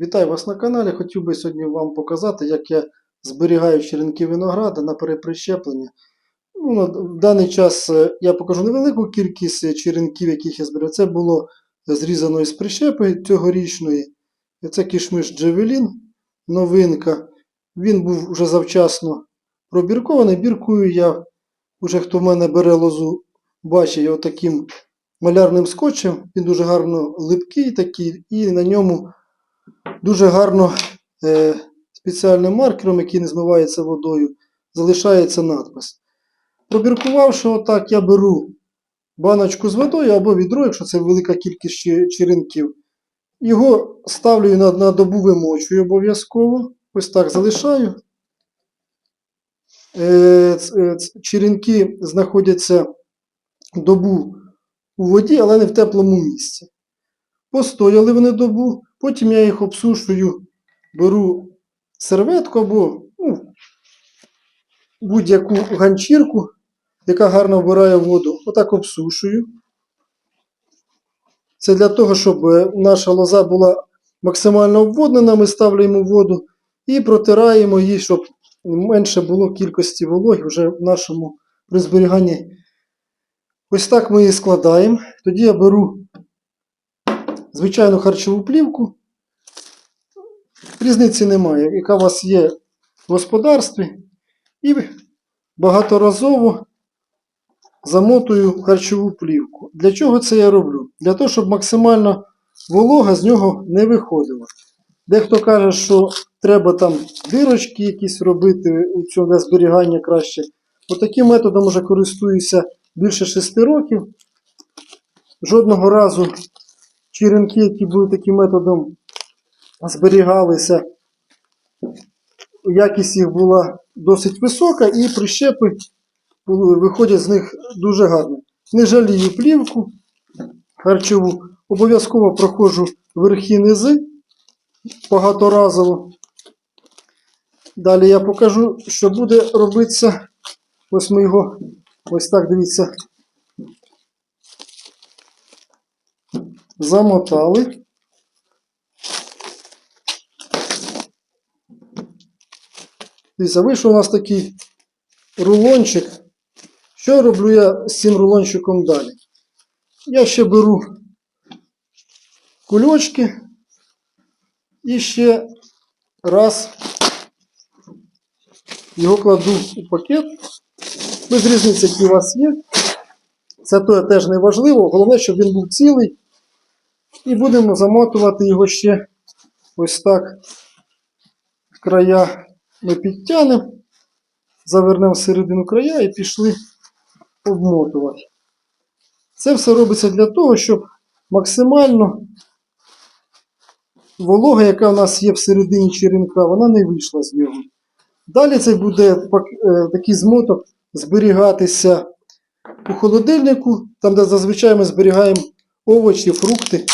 Вітаю вас на каналі. Хотів би сьогодні вам показати, як я зберігаю черенки винограда на переприщеплення. Ну, в даний час е, я покажу невелику кількість е, черенків, яких я зберігаю. Це було зрізано із прищепи цьогорічної. Це кішмиш Джевелін, новинка. Він був вже завчасно пробіркований. Біркую я, вже хто в мене бере лозу, бачить його таким малярним скотчем. Він дуже гарно липкий такий, і на ньому дуже гарно е, спеціальним маркером, який не змивається водою, залишається надпис. Пробіркувавши отак, я беру баночку з водою або відро, якщо це велика кількість черенків. Його ставлю на, на добу вимочую обов'язково. Ось так залишаю. Е, е, черенки знаходяться добу у воді, але не в теплому місці. Постояли вони добу, потім я їх обсушую, беру серветку або ну, будь-яку ганчірку, яка гарно вбирає воду. Отак обсушую. Це для того, щоб е, наша лоза була максимально обводнена, ми ставляємо воду і протираємо її, щоб менше було кількості вологи вже в нашому при зберіганні. Ось так ми її складаємо. Тоді я беру звичайну харчову плівку. Різниці немає, яка у вас є в господарстві. І багаторазово замотую харчову плівку. Для чого це я роблю? Для того, щоб максимально волога з нього не виходила. Дехто каже, що треба там дирочки якісь робити у цьому для зберігання краще. Отаким методом вже користуюся більше 6 років. Жодного разу черенки, які були таким методом зберігалися, якість їх була досить висока, і прищепи виходять з них дуже гарно. Не жалію плівку харчову, обов'язково проходжу верхи низи багаторазово. Далі я покажу, що буде робитися. Ось ми його ось так дивіться. Замотали. Дивіться, вийшов у нас такий рулончик. Що роблю я з цим рулончиком далі? Я ще беру кульочки і ще раз його кладу у пакет. Без різниці, які у вас є. Це теж не важливо. Головне, щоб він був цілий. І будемо замотувати його ще ось так края ми підтягнемо, завернемо всередину края і пішли обмотувати. Це все робиться для того, щоб максимально волога, яка в нас є всередині черенка, вона не вийшла з нього. Далі це буде е, такий змоток зберігатися у холодильнику, там, де зазвичай ми зберігаємо овочі, фрукти.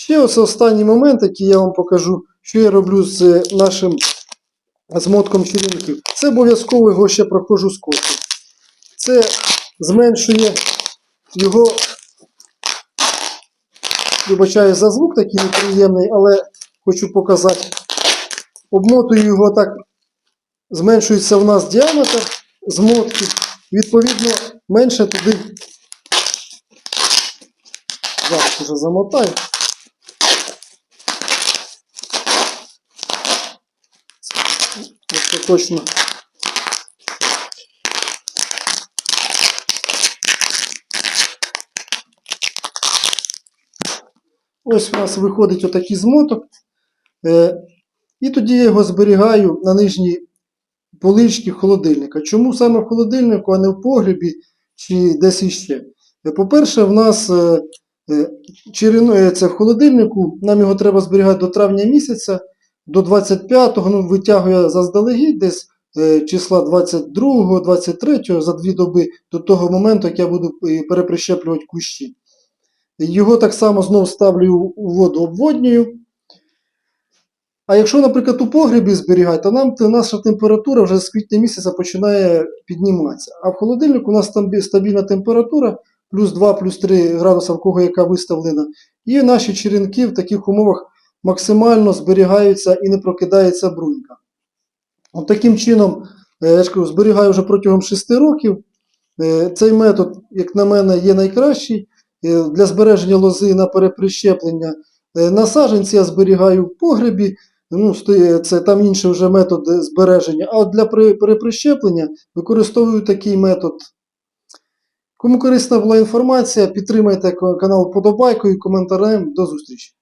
Ще ось останній момент, який я вам покажу, що я роблю з нашим змотком черенків. Це обов'язково його ще проходжу скотчем. Це зменшує його, вибачаю за звук такий неприємний, але хочу показати. Обмотую його так, зменшується в нас діаметр змотки. Відповідно, менше туди. Зараз вже замотаю. Ось це точно. Ось у нас виходить отакий змоток. Е, і тоді я його зберігаю на нижній поличці холодильника. Чому саме в холодильнику, а не в погребі чи десь іще? Е, По-перше, в нас е, це в холодильнику, нам його треба зберігати до травня місяця, до 25-го, ну, витягую я заздалегідь десь е, числа 22-го, 23-го, за дві доби до того моменту, як я буду е, переприщеплювати кущі. Його так само знову ставлю у воду обводнюю. А якщо, наприклад, у погребі зберігати, то нам наша температура вже з квітня місяця починає підніматися. А в холодильнику у нас там стабільна температура, плюс 2, плюс 3 градуса, в кого яка виставлена. І наші черенки в таких умовах максимально зберігаються і не прокидається брунька. От таким чином, е, я ж кажу, зберігаю вже протягом 6 років. Е, Цей метод, як на мене, є найкращий е, для збереження лози на переприщеплення. На саджанці я зберігаю в погребі, ну, це там інший вже метод збереження. А от для переприщеплення використовую такий метод. Кому корисна була інформація, підтримайте ка- канал вподобайкою, коментарем. До зустрічі!